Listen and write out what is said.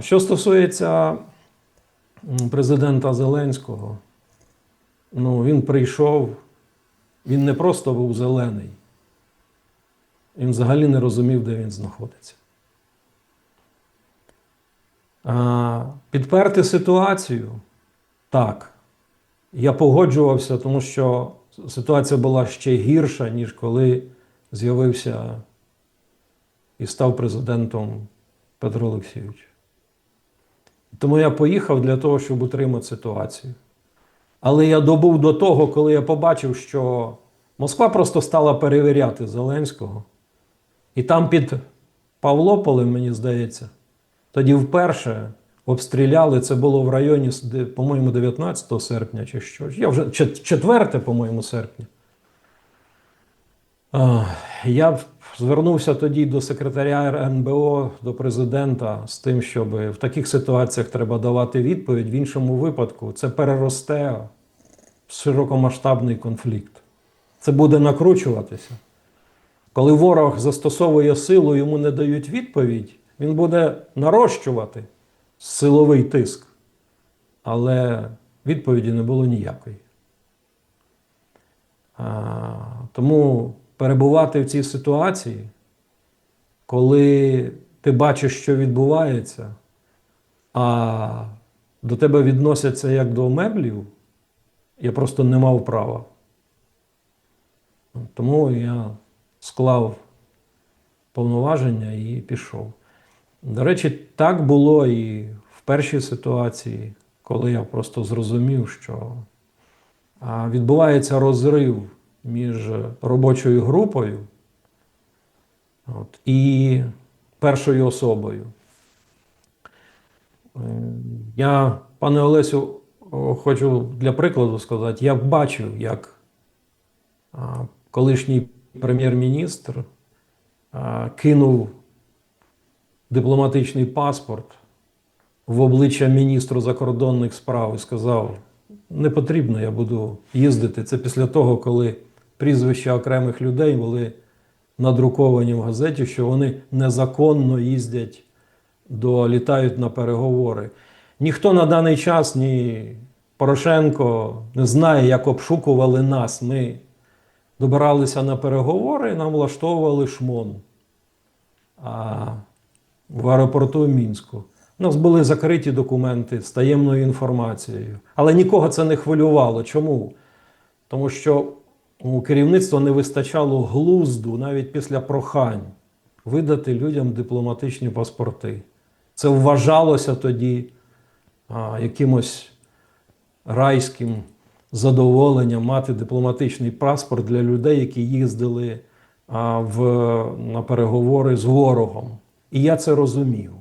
Що стосується президента Зеленського, ну, він прийшов, він не просто був зелений, він взагалі не розумів, де він знаходиться. Підперти ситуацію так. Я погоджувався, тому що ситуація була ще гірша, ніж коли з'явився і став президентом Петро Олексійович. Тому я поїхав для того, щоб утримати ситуацію. Але я добув до того, коли я побачив, що Москва просто стала перевіряти Зеленського. І там під Павлополем, мені здається, тоді вперше обстріляли. Це було в районі, по-моєму, 19 серпня чи що. Я вже 4, по-моєму, серпня. Я звернувся тоді до секретаря РНБО, до президента з тим, щоб в таких ситуаціях треба давати відповідь. В іншому випадку це переросте в широкомасштабний конфлікт. Це буде накручуватися. Коли ворог застосовує силу, йому не дають відповідь, він буде нарощувати силовий тиск. Але відповіді не було ніякої. А, тому перебувати в цій ситуації, коли ти бачиш, що відбувається, а до тебе відносяться як до меблів, я просто не мав права. Тому я склав повноваження і пішов. До речі, так було і в першій ситуації, коли я просто зрозумів, що відбувається розрив між робочою групою от, і першою особою. Е, Я, пане Олесю, хочу для прикладу сказати, я бачив, як колишній прем'єр-міністр кинув дипломатичний паспорт в обличчя міністру закордонних справ і сказав: не потрібно, я буду їздити. Це після того, коли прізвища окремих людей були надруковані в газеті, що вони незаконно їздять до літають на переговори. Ніхто на даний час, ні Порошенко не знає, як обшукували нас. Ми добиралися на переговори, нам влаштовували шмон. А в аеропорту Мінську. У нас були закриті документи з таємною інформацією. Але нікого це не хвилювало. Чому? Тому що у керівництва не вистачало глузду навіть після прохань видати людям дипломатичні паспорти. Це вважалося тоді а, якимось райським задоволенням мати дипломатичний паспорт для людей, які їздили а, в, на переговори з ворогом. І я це розумів.